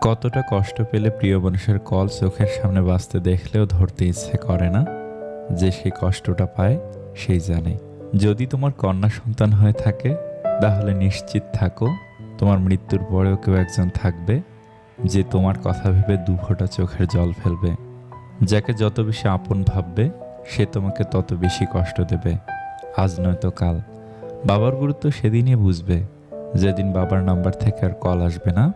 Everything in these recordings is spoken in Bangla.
কতটা কষ্ট পেলে প্রিয় মানুষের কল চোখের সামনে বাঁচতে দেখলেও ধরতে ইচ্ছে করে না? যে সেই কষ্টটা পায়, সেই জানে। যদি তোমার কন্যা সন্তান হয়ে থাকে, তাহলে নিশ্চিত থাকো, তোমার মৃত্যুর পরেও কেউ একজন থাকবে, যে তোমার কথা ভেবে দু ফোঁটা চোখের জল ফেলবে। যাকে যত বেশি আপন ভাববে, সে তোমাকে তত বেশি কষ্ট দেবে। আজ নয়তো কাল। বাবার গুরুত্ব সেদিনই বুঝবে। যেদিন বাবার নাম্বার থেকে আর কল আসবে না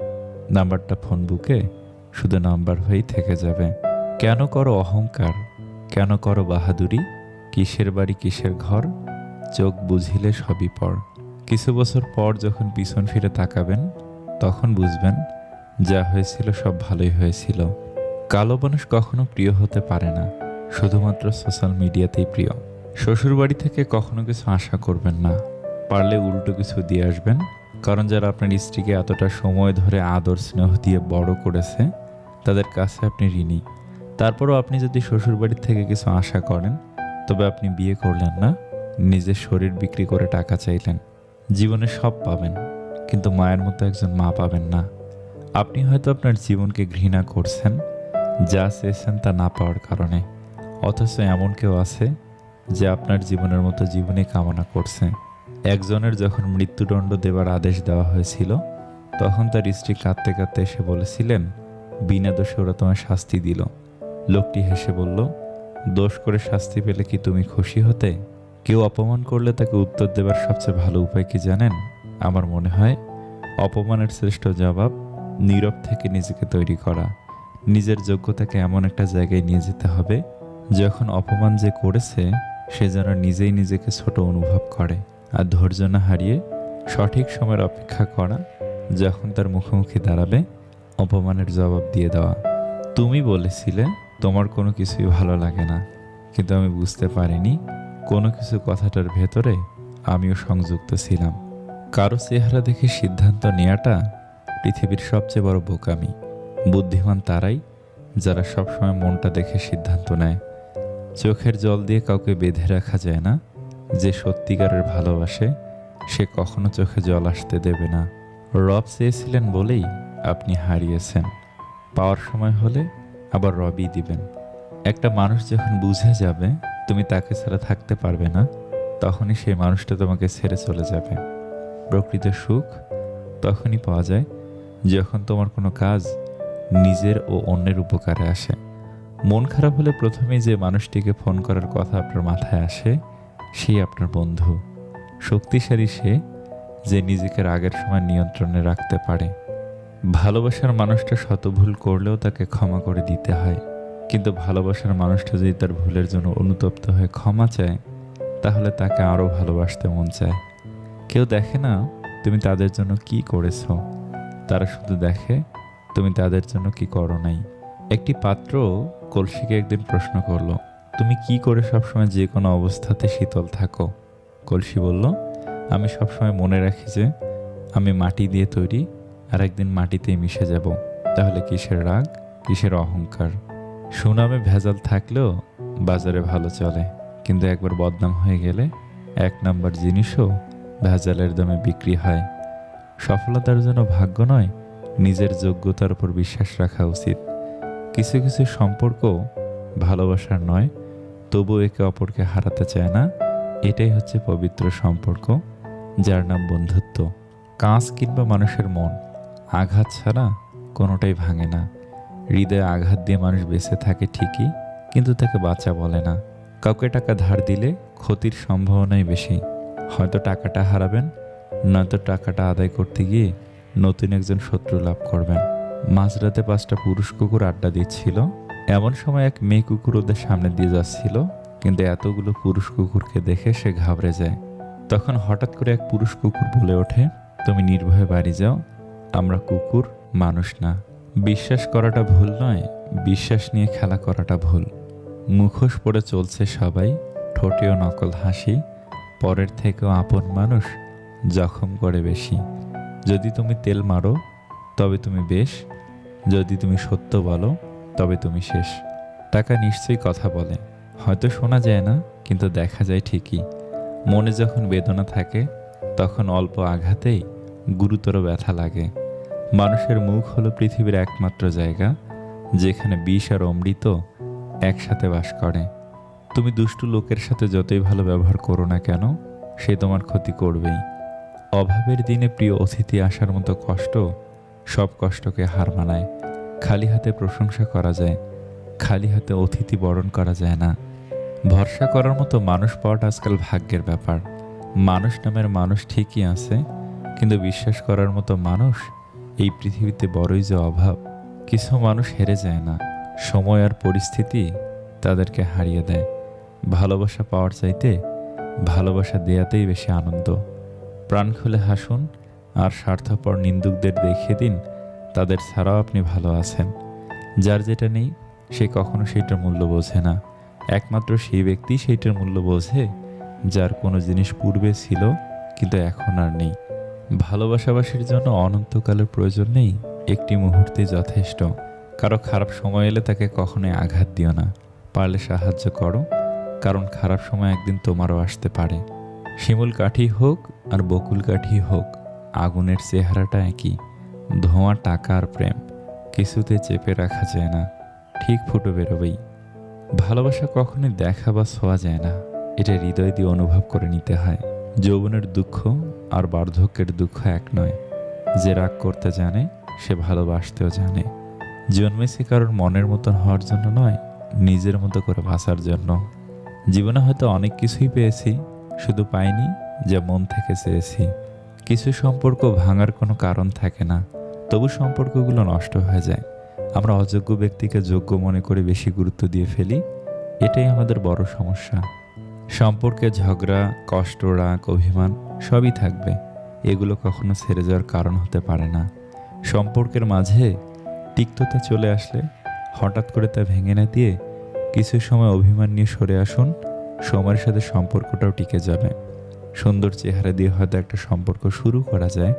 নাম্বারটা ফোন বুকে শুধু নাম্বার হয়েই থেকে যাবে। কেন করো অহংকার? কেন করো বাহাদুরি? কিসের বাড়ি, কিসের ঘর? চোখ বুঝিলে সবই পর। কিছু বছর পর যখন পিছন ফিরে তাকাবেন, তখন বুঝবেন, যা হয়েছিল সব ভালোই হয়েছিল। কালো মানুষ কখনো প্রিয় হতে পারে না, শুধুমাত্র সোশ্যাল মিডিয়াতেই প্রিয়। শ্বশুরবাড়ি থেকে কখনো কিছু আশা করবেন না, পারলে উল্টো কিছু দিয়ে আসবেন কারণ যারা আপনার স্ত্রীকে এতটা সময় ধরে আদর স্নেহ দিয়ে বড় করেছে, তাদের কাছে আপনি ঋণী। তারপরও আপনি যদি শ্বশুরবাড়ির থেকে কিছু আশা করেন, তবে আপনি বিয়ে করলেন না, নিজের শরীর বিক্রি করে টাকা চাইলেন, জীবনে সব পাবেন, কিন্তু মায়ের মতো একজন মা পাবেন না। আপনি হয়তো আপনার জীবনকে ঘৃণা করছেন, যা চেয়েছেন তা না পাওয়ার কারণে, অথচ এমন কেউ আছে, যে আপনার জীবনের মতো জীবনই কামনা করছে। একজনের যখন মৃত্যুদণ্ড দেবার আদেশ দেওয়া হয়েছিল, তখন তার স্ত্রী কাঁদতে কাঁদতে এসে বলেছিলেন, বিনা দোষে ওরা তোমায় শাস্তি দিল। লোকটি হেসে বলল, দোষ করে শাস্তি পেলে কি তুমি খুশি হতে? কেউ অপমান করলে তাকে উত্তর দেবার সবচেয়ে ভালো উপায় কি জানেন? আমার মনে হয়, অপমানের শ্রেষ্ঠ জবাব নীরব থেকে নিজেকে তৈরি করা। নিজের যোগ্যতাকে এমন একটা জায়গায় নিয়ে যেতে হবে, যখন অপমান যে করেছে, সে যেন নিজেই নিজেকে ছোট অনুভব করে। আর ধৈর্য না হারিয়ে সঠিক সময়ের অপেক্ষা করা যখন তার মুখোমুখি দাঁড়াবে অপমানের জবাব দিয়ে দেওয়া। তুমি বলেছিলে তোমার কোনো কিছুই ভালো লাগে না, কিন্তু আমি বুঝতে পারিনি কোনো কিছু কথাটার ভেতরে আমিও সংযুক্ত ছিলাম। কারও চেহারা দেখে সিদ্ধান্ত নেওয়াটা পৃথিবীর সবচেয়ে বড় বোকামি। বুদ্ধিমান তারাই যারা সবসময় মনটা দেখে সিদ্ধান্ত নেয়। চোখের জল দিয়ে কাউকে বেঁধে রাখা যায় না। যে সত্যিকারের ভালোবাসে, সে কখনো চোখে জল আসতে দেবে না। রব চেয়েছিলেন বলেই আপনি হারিয়েছেন। পাওয়ার সময় হলে আবার রবই দিবেন। একটা মানুষ যখন বুঝে যাবে, তুমি তাকে ছাড়া থাকতে পারবে না, তখনই সেই মানুষটা তোমাকে ছেড়ে চলে যাবে। প্রকৃত সুখ তখনই পাওয়া যায় যখন তোমার কোনো কাজ নিজের ও অন্যের উপকারে আসে। মন খারাপ হলে প্রথমেই যে মানুষটিকে ফোন করার কথা আপনার মাথায় আসে সেই আপনার বন্ধু। শক্তিশালী সে যে নিজেকে রাগের সময় নিয়ন্ত্রণে রাখতে পারে। ভালোবাসার মানুষটা শত ভুল করলেও তাকে ক্ষমা করে দিতে হয়। কিন্তু ভালোবাসার মানুষটা যদি তার ভুলের জন্য অনুতপ্ত হয়ে ক্ষমা চায়, তাহলে তাকে আরও ভালোবাসতে মন চায়। কেউ দেখে না তুমি তাদের জন্য কি করেছ। তারা শুধু দেখে তুমি তাদের জন্য কি করো নাই। একটি পাত্র কলসিকে একদিন প্রশ্ন করল তুমি কি করে সবসময় যে কোনো অবস্থাতে শীতল থাকো? কলসি বলল, আমি সবসময় মনে রাখি যে আমি মাটি দিয়ে তৈরি, আর একদিন মাটিতেই মিশে যাব। তাহলে কিসের রাগ, কিসের অহংকার? সুনামে ভেজাল থাকলেও বাজারে ভালো চলে। কিন্তু একবার বদনাম হয়ে গেলে এক নাম্বার জিনিসও ভেজালের দামে বিক্রি হয়। সফলতার জন্য ভাগ্য নয়, নিজের যোগ্যতার উপর বিশ্বাস রাখা উচিত। কিছু কিছু সম্পর্ক ভালোবাসার নয় তবু একে অপরকে হারাতে চায় না। এটাই হচ্ছে পবিত্র সম্পর্ক, যার নাম বন্ধুত্ব। কাঁচ কিংবা মানুষের মন, আঘাত ছাড়া কোনোটাই ভাঙে না। হৃদয়ে আঘাত দিয়ে মানুষ বেঁচে থাকে ঠিকই, কিন্তু তাকে বাঁচা বলে না। কাউকে টাকা ধার দিলে ক্ষতির সম্ভাবনাই বেশি। হয়তো টাকাটা হারাবেন, নয়তো টাকাটা আদায় করতে গিয়ে নতুন একজন শত্রু লাভ করবেন। মাঝরাতে পাঁচটা পুরুষ কুকুর আড্ডা দিচ্ছিল এমন সময় এক মেয়ে কুকুর ওদের সামনে দিয়ে যাচ্ছিল, কিন্তু এতগুলো পুরুষ কুকুরকে দেখে সে ঘাবড়ে যায়। তখন হঠাৎ করে এক পুরুষ কুকুর বলে ওঠে, তুমি নির্ভয়ে বাড়ি যাও, আমরা কুকুর, মানুষ না। বিশ্বাস করাটা ভুল নয়, বিশ্বাস নিয়ে খেলা করাটা ভুল। মুখোশ পরে চলছে সবাই, ঠোঁটেও নকল হাসি, পরের থেকেও আপন মানুষ, জখম করে বেশি। যদি তুমি তেল মারো, তবে তুমি বেশ, যদি তুমি সত্য বলো তবে তুমি শেষ। টাকা নিশ্চয়ই কথা বলে। হয়তো শোনা যায় না, কিন্তু দেখা যায় ঠিকই। মনে যখন বেদনা থাকে, তখন অল্প আঘাতেই গুরুতর ব্যথা লাগে। মানুষের মুখ হলো পৃথিবীর একমাত্র জায়গা, যেখানে বিষ আর অমৃত একসাথে বাস করে। তুমি দুষ্টু লোকের সাথে যতই ভালো ব্যবহার করো না কেন, সে তোমার ক্ষতি করবেই। অভাবের দিনে প্রিয় অতিথি আসার মতো কষ্ট সব কষ্টকে হার মানায়। খালি হাতে প্রশংসা করা যায়, খালি হাতে অতিথি বরণ করা যায় না। ভরসা করার মতো মানুষ পাওয়াটা আজকাল ভাগ্যের ব্যাপার। মানুষ নামের মানুষ ঠিকই আছে, কিন্তু বিশ্বাস করার মতো মানুষ এই পৃথিবীতে বড়ই যে অভাব, কিছু মানুষ হেরে যায় না। সময় আর পরিস্থিতি তাদেরকে হারিয়ে দেয়। ভালোবাসা পাওয়ার চাইতে ভালোবাসা দেয়াতেই বেশি আনন্দ। প্রাণ খুলে হাসুন আর স্বার্থপর নিন্দুকদের দেখিয়ে দিন তাদের ছাড়াও আপনি ভালো আছেন। যার যেটা নেই, সে কখনো সেইটার মূল্য বোঝে না। একমাত্র সেই ব্যক্তি সেইটার মূল্য বোঝে, যার কোনো জিনিস পূর্বে ছিল, কিন্তু এখন আর নেই। ভালোবাসাবাসীর জন্য অনন্তকালের প্রয়োজন নেই, একটি মুহূর্তে যথেষ্ট। কারও খারাপ সময় এলে তাকে কখনোই আঘাত দিও না। পারলে সাহায্য করো, কারণ খারাপ সময় একদিন তোমারও আসতে পারে। শিমুল কাঠি হোক আর বকুল কাঠি হোক, আগুনের চেহারাটা একই। ধোঁয়া টাকা আর প্রেম। কিছুতে চেপে রাখা যায় না। ঠিক ফুটো বেরোবেই। ভালোবাসা কখনোই দেখা বা ছোঁয়া যায় না। এটা হৃদয় দিয়ে অনুভব করে নিতে হয়। যৌবনের দুঃখ আর বার্ধক্যের দুঃখ এক নয়। যে রাগ করতে জানে, সে ভালোবাসতেও জানে। জন্মেছি কারোর মনের মতন হওয়ার জন্য নয়, নিজের মতো করে বাঁচার জন্য। জীবনে হয়তো অনেক কিছুই পেয়েছি, শুধু পাইনি যা মন থেকে চেয়েছি। কিছু সম্পর্ক ভাঙার কোনো কারণ থাকে না। তবু সম্পর্কগুলো নষ্ট হয়ে যায়। আমরা অযোগ্য ব্যক্তিকে যোগ্য মনে করে বেশি গুরুত্ব দিয়ে ফেলি। এটাই আমাদের বড় সমস্যা। সম্পর্কে ঝগড়া, কষ্ট, রাগ, অভিমান সবই থাকবে। এগুলো কখনো ছেড়ে যাওয়ার কারণ হতে পারে না। সম্পর্কের মাঝে তিক্ততা চলে আসলে হঠাৎ করে তা ভেঙে না দিয়ে কিছু সময় অভিমান নিয়ে সরে আসুন। সময়ের সাথে সম্পর্কটাও টিকে যাবে। সুন্দর চেহারা দিয়ে হয়তো একটা সম্পর্ক শুরু করা যায়,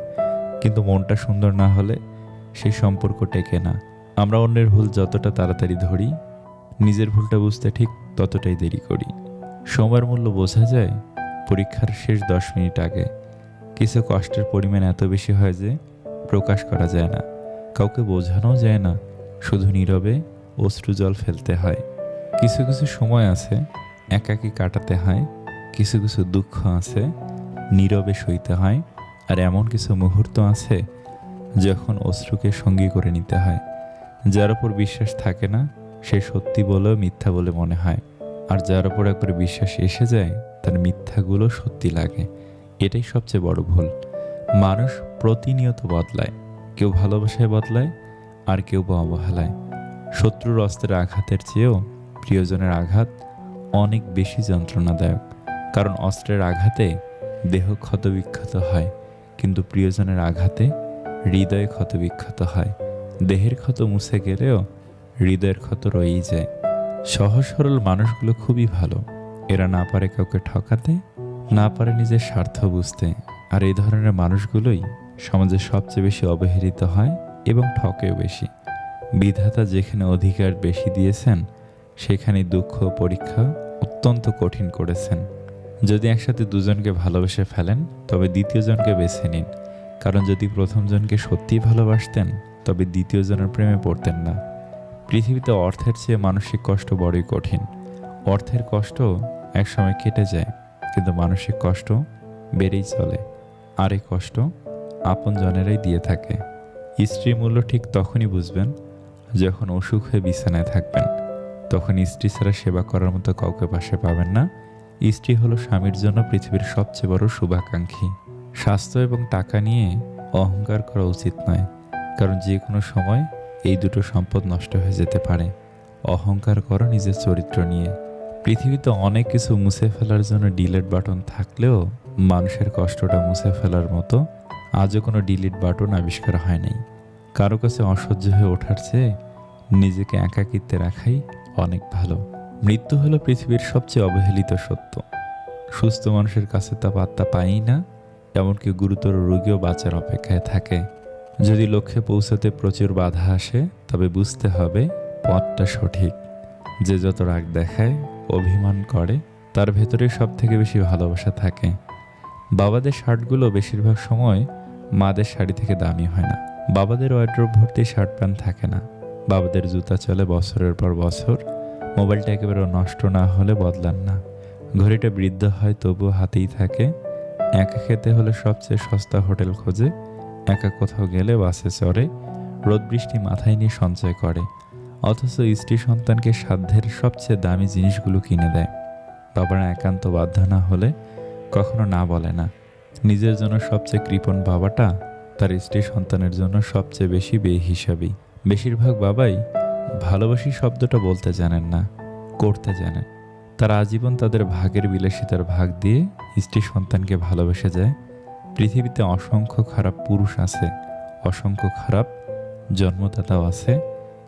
কিন্তু মনটা সুন্দর না হলে সেই সম্পর্ক টেকে না। আমরা অন্যের ভুল যতটা তাড়াতাড়ি ধরি, নিজের ভুলটা বুঝতে ঠিক ততটাই দেরি করি। সময়ের মূল্য বোঝা যায় পরীক্ষার শেষ দশ মিনিট আগে। কিছু কষ্টের পরিমাণ এত বেশি হয় যে প্রকাশ করা যায় না। কাউকে বোঝানো যায় না, শুধু নীরবে অশ্রু জল ফেলতে হয়। কিছু কিছু সময় আছে একাকী কাটাতে হয় কিছু কিছু দুঃখ আছে, নীরবে সইতে হয়, আর এমন কিছু মুহূর্ত আছে যখন অশ্রুকে সঙ্গী করে নিতে হয়। যার উপর বিশ্বাস থাকে না, সে সত্যি বলেও মিথ্যা বলে মনে হয়। আর যার ওপর একবার বিশ্বাস এসে যায়, তার মিথ্যাগুলো সত্যি লাগে। এটাই সবচেয়ে বড় ভুল। মানুষ প্রতিনিয়ত বদলায়। কেউ ভালোবাসায় বদলায়, আর কেউ বা অবহেলায়। শত্রুর অস্ত্রের আঘাতের চেয়েও প্রিয়জনের আঘাত অনেক বেশি যন্ত্রণাদায়ক। কারণ অস্ত্রের আঘাতে দেহ ক্ষতবিক্ষত হয়, কিন্তু প্রিয়জনের আঘাতে হৃদয় ক্ষতবিক্ষত হয়। দেহের ক্ষত মুছে গেলেও হৃদয়ের ক্ষত রয়েই যায়। সহজ সরল মানুষগুলো খুবই ভালো। এরা না পারে কাউকে ঠকাতে, না পারে নিজের স্বার্থ বুঝতে। আর এই ধরনের মানুষগুলোই সমাজে সবচেয়ে বেশি অবহেলিত হয় এবং ঠকেও বেশি। বিধাতা যেখানে অধিকার বেশি দিয়েছেন সেখানে দুঃখ পরীক্ষা অত্যন্ত কঠিন করেছেন। যদি একসাথে দুজনকে ভালোবেসে ফেলেন, তবে দ্বিতীয়জনকে বেছে নিন। কারণ যদি প্রথমজনকে সত্যিই ভালোবাসতেন, তবে দ্বিতীয়জনের প্রেমে পড়তেন না। পৃথিবীতে অর্থের চেয়ে মানসিক কষ্ট বড়ই কঠিন। অর্থের কষ্ট একসময় কেটে যায়, কিন্তু মানসিক কষ্ট বেড়েই চলে। আর এই কষ্ট আপন জনেরাই দিয়ে থাকে। স্ত্রীর মূল্য ঠিক তখনই বুঝবেন, যখন অসুখ হয়ে বিছানায় থাকবেন। তখন স্ত্রী ছাড়া সেবা করার মতো কাউকে পাশে পাবেন না স্ত্রী হলো স্বামীর জন্য পৃথিবীর সবচেয়ে বড় শুভাকাঙ্ক্ষী। স্বাস্থ্য এবং টাকা নিয়ে অহংকার করা উচিত নয়, কারণ যে কোনো সময় এই দুটো সম্পদ নষ্ট হয়ে যেতে পারে। অহংকার করো নিজের চরিত্র নিয়ে। পৃথিবীতে অনেক কিছু মুছে ফেলার জন্য ডিলেট বাটন থাকলেও মানুষের কষ্টটা মুছে ফেলার মতো আজও কোনো ডিলিট বাটন আবিষ্কার হয় নাই। কারও কাছে অসহ্য হয়ে ওঠার চেয়ে নিজেকে একাকিত্বে রাখাই অনেক ভালো। মৃত্যু হলো পৃথিবীর সবচেয়ে অবহেলিত সত্য। সুস্থ মানুষের কাছে তা পাত্তা পাই না, এমনকি গুরুতর রোগীও বাঁচার অপেক্ষায় থাকে। যদি লক্ষ্যে পৌঁছাতে প্রচুর বাধা আসে, তবে বুঝতে হবে পথটা সঠিক। যে যত রাগ দেখায়, অভিমান করে, তার ভেতরে সব থেকে বেশি ভালোবাসা থাকে। বাবাদের শার্টগুলো বেশিরভাগ সময় মাদের শাড়ি থেকে দামি হয় না। বাবাদের ওয়ার্ড্রোব ভর্তি শার্ট প্যান্ট থাকে না। বাবাদের জুতা চলে বছরের পর বছর। মোবাইলটা একেবারে নষ্ট না হলে বদলান না। ঘড়িটা বৃদ্ধ হয়, তবুও হাতেই থাকে। একা খেতে হলে সবচেয়ে সস্তা হোটেল খোঁজে। একা কোথাও গেলে বাসে চড়ে। রোদ বৃষ্টি মাথায় নিয়ে সঞ্চয় করে। অথচ স্ত্রী সন্তানকে সাধ্যের সবচেয়ে দামি জিনিসগুলো কিনে দেয়। বাবারা একান্ত বাধ্য না হলে কখনো না বলে না। নিজের জন্য সবচেয়ে কৃপণ বাবাটা তার স্ত্রী সন্তানের জন্য সবচেয়ে বেশি বেহিসাবি বেশিরভাগ বাবাই ভালোবাসি শব্দটা বলতে জানেন না, করতে জানেন। তারা আজীবন তাদের ভাগের বিলাসিতার ভাগ দিয়ে স্ত্রী সন্তানকে ভালোবেসে যায়। পৃথিবীতে অসংখ্য খারাপ পুরুষ আছে, অসংখ্য খারাপ জন্মদাতাও আছে,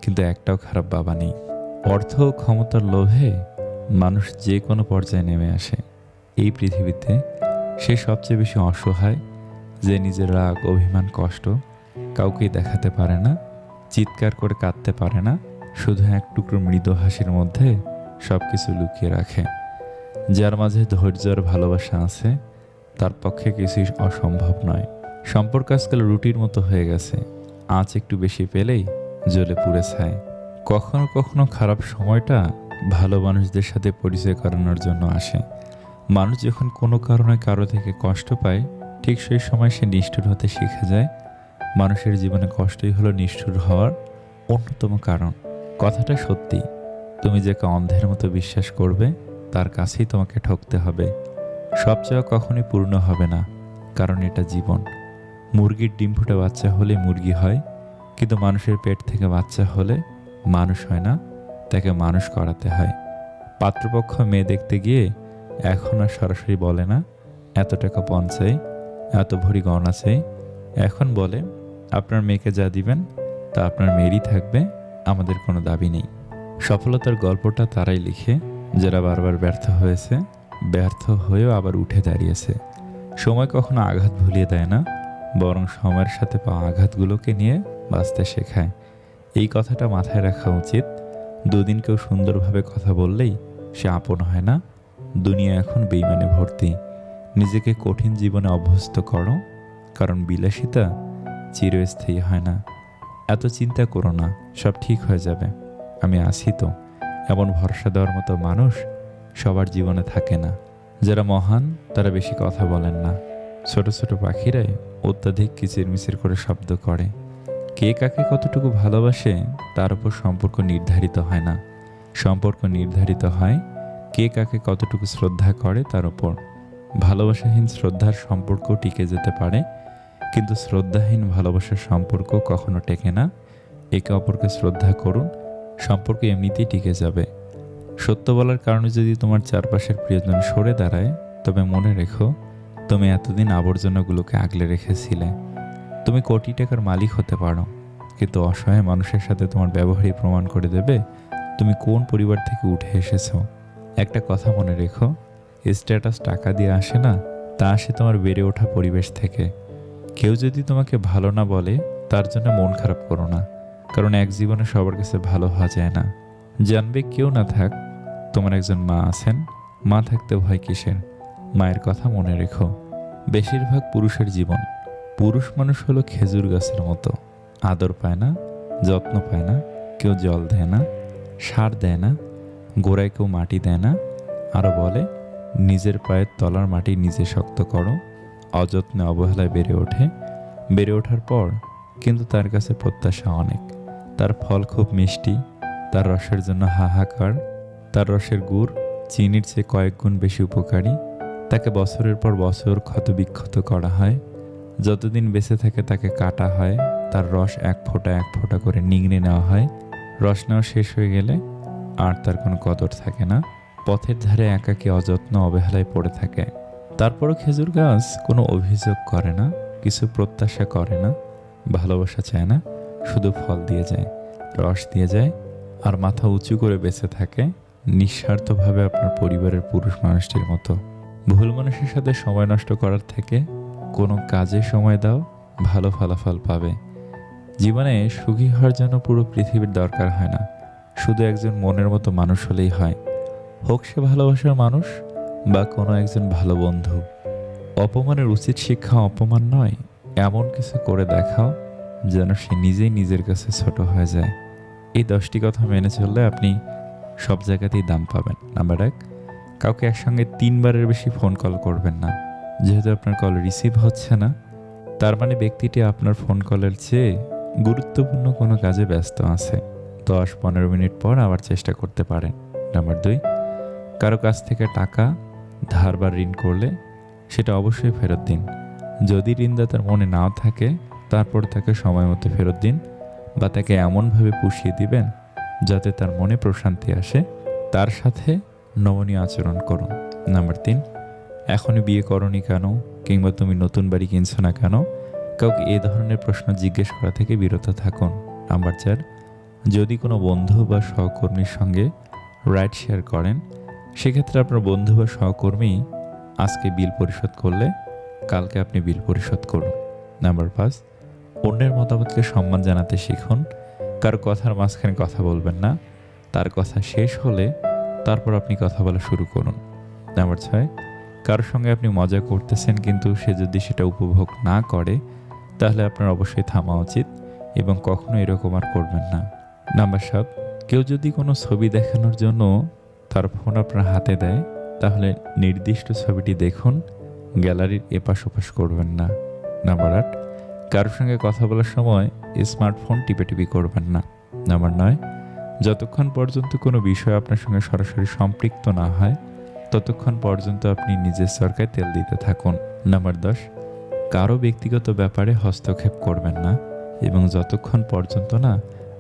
কিন্তু একটাও খারাপ বাবা নেই। অর্থ ও ক্ষমতার লোভে মানুষ যে কোনো পর্যায়ে নেমে আসে। এই পৃথিবীতে সে সবচেয়ে বেশি অসহায়, যে নিজের রাগ, অভিমান, কষ্ট কাউকেই দেখাতে পারে না, চিৎকার করে কাঁদতে পারে না শুধু এক টুকরো মৃদু হাসির মধ্যে সব কিছু লুকিয়ে রাখে। যার মাঝে ধৈর্য আর ভালোবাসা আছে, তার পক্ষে কিছুই অসম্ভব নয়। সম্পর্ক আজকাল রুটির মতো হয়ে গেছে। আঁচ একটু বেশি পেলেই জ্বলে পুড়ে ছায়। কখনো কখনো খারাপ সময়টা ভালো মানুষদের সাথে পরিচয় করানোর জন্য আসে। মানুষ যখন কোনো কারণে কারও থেকে কষ্ট পায়, ঠিক সেই সময় সে নিষ্ঠুর হতে শিখে যায়। মানুষের জীবনে কষ্টই হলো নিষ্ঠুর হওয়ার অন্যতম কারণ। কথাটা সত্যি। তুমি যাকে অন্ধের মতো বিশ্বাস করবে, তার কাছেই তোমাকে ঠকতে হবে। সব চাওয়া কখনোই পূর্ণ হবে না, কারণ এটা জীবন। মুরগির ডিম ফুটে বাচ্চা হলে মুরগি হয়, কিন্তু মানুষের পেট থেকে বাচ্চা হলে মানুষ হয় না, তাকে মানুষ করাতে হয়। পাত্রপক্ষ মেয়ে দেখতে গিয়ে এখন আর সরাসরি বলে না, এত টাকা পণ চাই এত ভরি গহনা চাই। এখন বলে, আপনার মেয়েকে যা দিবেন, তা আপনার মেয়েরই থাকবে। আমাদের কোনো দাবি নেই। সফলতার গল্পটা তারাই লিখে, যারা বারবার ব্যর্থ হয়েছে, ব্যর্থ হয়েও আবার উঠে দাঁড়িয়েছে। সময় কখনো আঘাত ভুলিয়ে দেয় না, বরং সময়ের সাথে পাওয়া আঘাতগুলোকে নিয়ে বাঁচতে শেখায়। এই কথাটা মাথায় রাখা উচিত, দুদিন কেউ সুন্দরভাবে কথা বললেই সে আপন হয় না। দুনিয়া এখন বেইমানে ভর্তি। নিজেকে কঠিন জীবনে অভ্যস্ত করো, কারণ বিলাসিতা চিরস্থায়ী হয় না। এত চিন্তা করো না, সব ঠিক হয়ে যাবে। আমি আছি তো। এমন ভরসা দেওয়ার মতো মানুষ সবার জীবনে থাকে না। যারা মহান, তারা বেশি কথা বলেন না। ছোট ছোট পাখিরাই অত্যাধিক কিচিরমিচির করে শব্দ করে। কে কাকে কতটুকু ভালোবাসে, তার উপর সম্পর্ক নির্ধারিত হয় না। সম্পর্ক নির্ধারিত হয় কে কাকে কতটুকু শ্রদ্ধা করে, তার উপর। ভালোবাসাহীন শ্রদ্ধার সম্পর্ক টিকে যেতে পারে কিন্তু শ্রদ্ধাহীন ভালোবাসার সম্পর্ক কখনো টেকে না। একে অপরকে শ্রদ্ধা করুন, সম্পর্ক এমনিতেই টিকে যাবে। সত্য বলার কারণে যদি তোমার চারপাশের প্রিয়জন সরে দাঁড়ায়, তবে মনে রেখো, তুমি এতদিন আবর্জনাগুলোকে আগলে রেখেছিলে। তুমি কোটি টাকার মালিক হতে পারো, কিন্তু অসহায় মানুষের সাথে তোমার ব্যবহারই প্রমাণ করে দেবে, তুমি কোন পরিবার থেকে উঠে এসেছ। একটা কথা মনে রেখো, স্ট্যাটাস টাকা দিয়ে আসে না, তা আসে তোমার বেড়ে ওঠা পরিবেশ থেকে। কেউ যদি তোমাকে ভালো না বলে, তার জন্য মন খারাপ করো না, কারণ এক জীবনে সবার কাছে ভালো হওয়া যায় না। জানবে কেউ না থাক, তোমার একজন মা আছেন, মা থাকতে ভয় কিসের? মায়ের কথা মনে রেখো। বেশিরভাগ পুরুষের জীবন, পুরুষ মানুষ হলো খেজুর গাছের মতো। আদর পায় না, যত্ন পায় না, কেউ জল দেয় না, সার দেয় না, গোড়ায় কেউ মাটি দেয় না আরও বলে, নিজের পায়ের তলার মাটি নিজে শক্ত করো। অযত্নে অবহেলায় বেড়ে ওঠে। বেড়ে ওঠার পর কিন্তু তার কাছে প্রত্যাশা অনেক। তার ফল খুব মিষ্টি, তার রসের জন্য হাহাকার, তার রসের গুড় চিনির চেয়ে কয়েক গুণ বেশি উপকারী। তাকে বছরের পর বছর ক্ষতবিক্ষত করা হয়। যতদিন বেঁচে থাকে তাকে কাটা হয়, তার রস এক ফোঁটা এক ফোঁটা করে নিংড়ে নেওয়া হয়। রস নেওয়া শেষ হয়ে গেলে আর তার কোনো কদর থাকে না। পথের ধারে একাকী অযত্ন অবহেলায় পড়ে থাকে। তারপরও খেজুর গাছ কোনো অভিযোগ করে না, কিছু প্রত্যাশা করে না, ভালোবাসা চায় না, শুধু ফল দিয়ে যায়, রস দিয়ে যায়, আর মাথা উঁচু করে বেঁচে থাকে নিঃস্বার্থভাবে আপনার পরিবারের পুরুষ মানুষটির মতো। ভুল মানুষের সাথে সময় নষ্ট করার থেকে কোনো কাজে সময় দাও, ভালো ফলাফল পাবে। জীবনে সুখী হওয়ার জন্য পুরো পৃথিবীর দরকার হয় না, শুধু একজন মনের মতো মানুষ হলেই হয়। হোক সে ভালোবাসার মানুষ বা কোনো একজন ভালো বন্ধু। অপমানের উচিত শিক্ষা অপমান নয়, এমন কিছু করে দেখাও যেন সে নিজেই নিজের কাছে ছোট হয়ে যায়। এই দশটি কথা মেনে চললে আপনি সব জায়গাতেই দাম পাবেন। নাম্বার এক, কাউকে একসঙ্গে তিনবারের বেশি ফোন কল করবেন না। যেহেতু আপনার কল রিসিভ হচ্ছে না, তার মানে ব্যক্তিটি আপনার ফোন কলের চেয়ে গুরুত্বপূর্ণ কোনো কাজে ব্যস্ত আছে। দশ পনেরো মিনিট পর আবার চেষ্টা করতে পারেন। নাম্বার দুই, কারও কাছ থেকে টাকা ধার বা ঋণ করলে সেটা অবশ্যই ফেরত দিন। যদি ঋণদাতার মনে নাও থাকে, তারপর তাকে সময় মতো ফেরত দিন বা তাকে এমনভাবে পুষিয়ে দিবেন যাতে তার মনে প্রশান্তি আসে। তার সাথে নমনীয় আচরণ করুন। নাম্বার তিন, এখনই বিয়ে করনি কেন কিংবা তুমি নতুন বাড়ি কিনছো না কেন? কাউকে এ ধরনের প্রশ্ন জিজ্ঞেস করা থেকে বিরত থাকুন। নাম্বার চার, যদি কোনো বন্ধু বা সহকর্মীর সঙ্গে রাইড শেয়ার করেন সেক্ষেত্রে আপনার বন্ধু বা সহকর্মী আজকে বিল পরিশোধ করলে কালকে আপনি বিল পরিশোধ করুন। নাম্বার পাঁচ, অন্যের মতামতকে সম্মান জানাতে শিখুন। কারও কথার মাঝখানে কথা বলবেন না। তার কথা শেষ হলে তারপর আপনি কথা বলা শুরু করুন। নাম্বার ছয় কারোর সঙ্গে আপনি মজা করতেছেন কিন্তু সে যদি সেটা উপভোগ না করে, তাহলে আপনার অবশ্যই থামা উচিত এবং কখনো এরকম আর করবেন না। নাম্বার সাত, কেউ যদি কোনো ছবি দেখানোর জন্য তার ফোন আপনার হাতে দেয়, তাহলে নির্দিষ্ট ছবিটি দেখুন, গ্যালারির এপাশ ওপাশ করবেন না। নাম্বার আট কারোর সঙ্গে কথা বলার সময় স্মার্টফোন টিপে টিপি করবেন না। নাম্বার নয় যতক্ষণ পর্যন্ত কোনো বিষয় আপনার সঙ্গে সরাসরি সম্পৃক্ত না হয়, ততক্ষণ পর্যন্ত আপনি নিজের সরকায় তেল দিতে থাকুন। নাম্বার দশ, কারও ব্যক্তিগত ব্যাপারে হস্তক্ষেপ করবেন না এবং যতক্ষণ পর্যন্ত না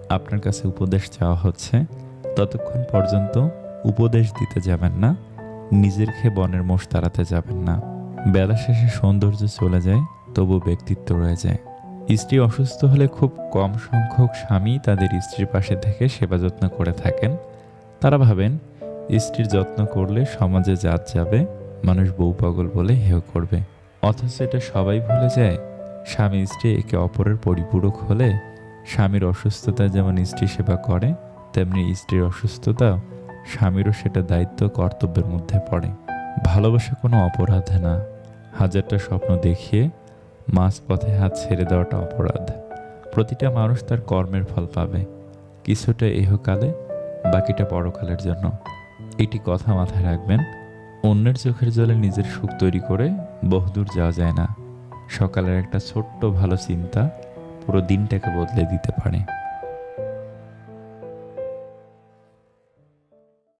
আপনার কাছে উপদেশ চাওয়া হচ্ছে, ততক্ষণ পর্যন্ত উপদেশ দিতে যাবেন না, নিজের খেয়ে বনের মোষ তাড়াতে যাবেন না। বেলা শেষে সৌন্দর্য চলে যায়, তবু ব্যক্তিত্ব রয়ে যায়। স্ত্রী অসুস্থ হলে খুব কম সংখ্যক স্বামী তাদের স্ত্রীর পাশে থেকে সেবা যত্ন করে থাকেন। তারা ভাবেন, স্ত্রীর যত্ন করলে সমাজে জাত যাবে, মানুষ বউ পাগল বলে হেয় করবে। অথচ এটা সবাই ভুলে যায়, স্বামী স্ত্রী একে অপরের পরিপূরক হলে স্বামীর অসুস্থতা যেমন স্ত্রী সেবা করে, তেমনি স্ত্রীর অসুস্থতা স্বামীরও সেটা দায়িত্ব কর্তব্যের মধ্যে পড়ে। ভালোবাসা কোনো অপরাধ না। হাজারটা স্বপ্ন দেখিয়ে মাঝপথে হাত ছেড়ে দেওয়াটা অপরাধ। প্রতিটা মানুষ তার কর্মের ফল পাবে। কিছুটা এহকালে, বাকিটা পরকালের জন্য। এটি কথা মাথায় রাখবেন, অন্যের চোখের জলে নিজের সুখ তৈরি করে বহুদূর যাওয়া যায় না। সকালের একটা ছোট্ট ভালো চিন্তা পুরো দিনটাকে বদলে দিতে পারে।